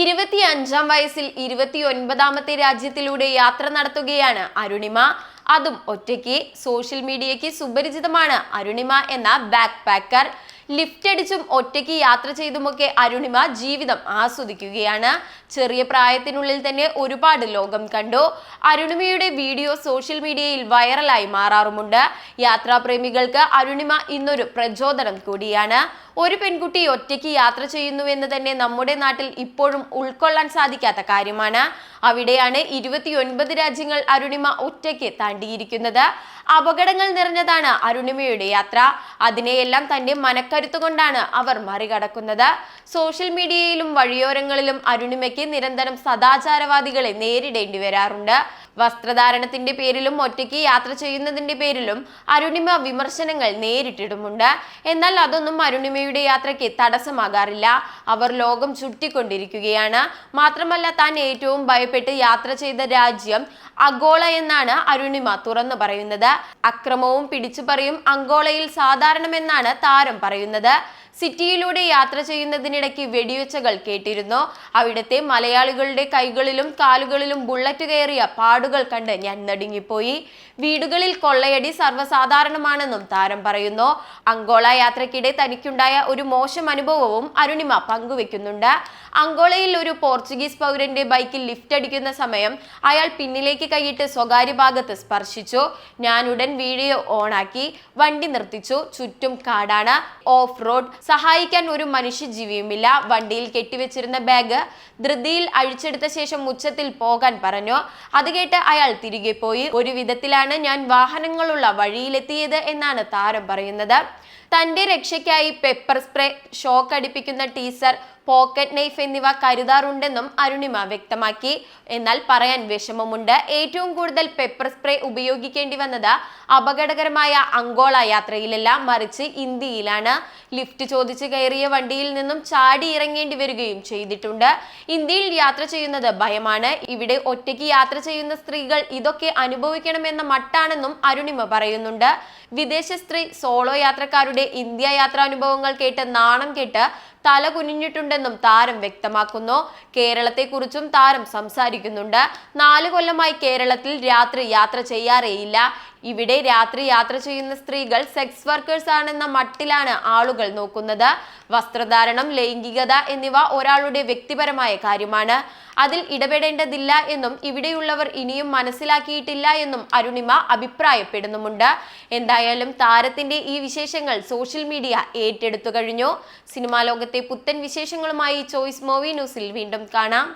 ഇരുപത്തി അഞ്ചാം വയസ്സിൽ ഇരുപത്തി ഒൻപതാമത്തെ രാജ്യത്തിലൂടെ യാത്ര നടത്തുകയാണ് അരുണിമ. അതും ഒറ്റയ്ക്ക് സോഷ്യൽ മീഡിയയ്ക്ക് സുപരിചിതമാണ് അരുണിമ എന്ന ബാക്ക് പാക്കർ ലിഫ്റ്റ് അടിച്ചും ഒറ്റയ്ക്ക് യാത്ര ചെയ്തുമൊക്കെ അരുണിമ ജീവിതം ആസ്വദിക്കുകയാണ്. ചെറിയ പ്രായത്തിനുള്ളിൽ തന്നെ ഒരുപാട് ലോകം കണ്ടു. അരുണിമയുടെ വീഡിയോ സോഷ്യൽ മീഡിയയിൽ വൈറലായി മാറാറുമുണ്ട്. യാത്രാപ്രേമികൾക്ക് അരുണിമ ഇന്നൊരു പ്രചോദനം കൂടിയാണ്. ഒരു പെൺകുട്ടി ഒറ്റയ്ക്ക് യാത്ര ചെയ്യുന്നുവെന്ന് തന്നെ നമ്മുടെ നാട്ടിൽ ഇപ്പോഴും ഉൾക്കൊള്ളാൻ സാധിക്കാത്ത കാര്യമാണ്. അവിടെയാണ് ഇരുപത്തിയൊൻപത് രാജ്യങ്ങൾ അരുണിമ ഒറ്റയ്ക്ക് താണ്ടിയിരിക്കുന്നത്. അപകടങ്ങൾ നിറഞ്ഞതാണ് അരുണിമയുടെ യാത്ര. അതിനെയെല്ലാം തന്റെ മനക്കരുത്തുകൊണ്ടാണ് അവർ മറികടക്കുന്നത്. സോഷ്യൽ മീഡിയയിലും വഴിയോരങ്ങളിലും അരുണിമയ്ക്ക് നിരന്തരം സദാചാരവാദികളെ നേരിടേണ്ടി വരാറുണ്ട്. വസ്ത്രധാരണത്തിന്റെ പേരിലും ഒറ്റയ്ക്ക് യാത്ര ചെയ്യുന്നതിന്റെ പേരിലും അരുണിമ വിമർശനങ്ങൾ നേരിട്ടിടുമുണ്ട് എന്നാൽ അതൊന്നും അരുണിമയുടെ യാത്രയ്ക്ക് തടസ്സമാകാറില്ല. അവർ ലോകം ചുറ്റിക്കൊണ്ടിരിക്കുകയാണ് മാത്രമല്ല താൻ ഏറ്റവും ഭയപ്പെട്ട് യാത്ര ചെയ്ത രാജ്യം അഗോള എന്നാണ് അരുണിമ തുറന്നു പറയുന്നത്. അക്രമവും പിടിച്ചുപറിയും അങ്കോളയിൽ സാധാരണമെന്നാണ് താരം പറയുന്നത്. സിറ്റിയിലൂടെ യാത്ര ചെയ്യുന്നതിനിടയ്ക്ക് വെടിവെച്ചകൾ കേട്ടിരുന്നു. അവിടുത്തെ മലയാളികളുടെ കൈകളിലും കാലുകളിലും ബുള്ളറ്റ് കയറിയ പാടുകൾ കണ്ട് ഞാൻ നടുങ്ങിപ്പോയി. വീടുകളിൽ കൊള്ളയടി സർവസാധാരണമാണെന്നും താരം പറയുന്നു. അങ്കോള യാത്രക്കിടെ തനിക്കുണ്ടായ ഒരു മോശം അനുഭവവും അരുണിമ പങ്കുവെക്കുന്നുണ്ട്. അങ്കോളയിൽ ഒരു പോർച്ചുഗീസ് പൗരന്റെ ബൈക്കിൽ ലിഫ്റ്റ് അടിക്കുന്ന സമയം അയാൾ പിന്നിലേക്ക് കൈയിട്ട് സ്വകാര്യ ഭാഗത്ത് സ്പർശിച്ചു. ഞാൻ ഉടൻ വീഡിയോ ഓണാക്കി വണ്ടി നിർത്തിച്ചു. ചുറ്റും കാടാണ്. ഓഫ് റോഡ് സഹായിക്കാൻ ഒരു മനുഷ്യജീവിയുമില്ല. വണ്ടിയിൽ കെട്ടിവെച്ചിരുന്ന ബാഗ് ധൃതിയിൽ അഴിച്ചെടുത്ത ശേഷം ഉച്ചത്തിൽ പോകാൻ പറഞ്ഞു. അത് കേട്ട് അയാൾ തിരികെ പോയി. ഒരു വിധത്തിലാണ് ഞാൻ വാഹനങ്ങളുള്ള വഴിയിലെത്തിയത് എന്നാണ് താരം പറയുന്നത്. തന്റെ രക്ഷയ്ക്കായി പെപ്പർ സ്പ്രേ ഷോക്ക് അടിപ്പിക്കുന്ന ടീസർ പോക്കറ്റ് നൈഫ് എന്നിവ കരുതാറുണ്ടെന്നും അരുണിമ വ്യക്തമാക്കി. എന്നാൽ പറയാൻ വിഷമമുണ്ട്. ഏറ്റവും കൂടുതൽ പെപ്പർ സ്പ്രേ ഉപയോഗിക്കേണ്ടി വന്നത് അപകടകരമായ അങ്കോള യാത്രയിലല്ല മറിച്ച് ഇന്ത്യയിലാണ്. ലിഫ്റ്റ് ചോദിച്ച് കയറിയ വണ്ടിയിൽ നിന്നും ചാടി ഇറങ്ങേണ്ടി വരികയും ചെയ്തിട്ടുണ്ട്. ഇന്ത്യയിൽ യാത്ര ചെയ്യുന്നത് ഭയമാണ്. ഇവിടെ ഒറ്റയ്ക്ക് യാത്ര ചെയ്യുന്ന സ്ത്രീകൾ ഇതൊക്കെ അനുഭവിക്കണമെന്ന മട്ടാണെന്നും അരുണിമ പറയുന്നുണ്ട്. വിദേശ സ്ത്രീ സോളോ യാത്രക്കാരുടെ ഇന്ത്യ യാത്രാനുഭവങ്ങൾ കേട്ട് നാണം കേട്ട് തല കുനിഞ്ഞിട്ടുണ്ടെന്നും താരം വ്യക്തമാക്കുന്നു. കേരളത്തെക്കുറിച്ചും താരം സംസാരിക്കുന്നുണ്ട്. നാല് കൊല്ലമായി കേരളത്തിൽ രാത്രി യാത്ര ചെയ്യാറേയില്ല. ഇവിടെ രാത്രി യാത്ര ചെയ്യുന്ന സ്ത്രീകൾ സെക്സ് വർക്കേഴ്സ് ആണെന്ന മട്ടിലാണ് ആളുകൾ നോക്കുന്നത്. വസ്ത്രധാരണം ലൈംഗികത എന്നിവ ഒരാളുടെ വ്യക്തിപരമായ കാര്യമാണ്. അതിൽ ഇടപെടേണ്ടതില്ല എന്നും ഇവിടെയുള്ളവർ ഇനിയും മനസ്സിലാക്കിയിട്ടില്ല എന്നും അരുണിമ അഭിപ്രായപ്പെടുന്നുമുണ്ട്. എന്തായാലും താരത്തിന്റെ ഈ വിശേഷങ്ങൾ സോഷ്യൽ മീഡിയ ഏറ്റെടുത്തു കഴിഞ്ഞു. സിനിമാ ലോകത്തെ പുത്തൻ വിശേഷങ്ങളുമായി ചോയ്സ് മൂവി ന്യൂസിൽ വീണ്ടും കാണാം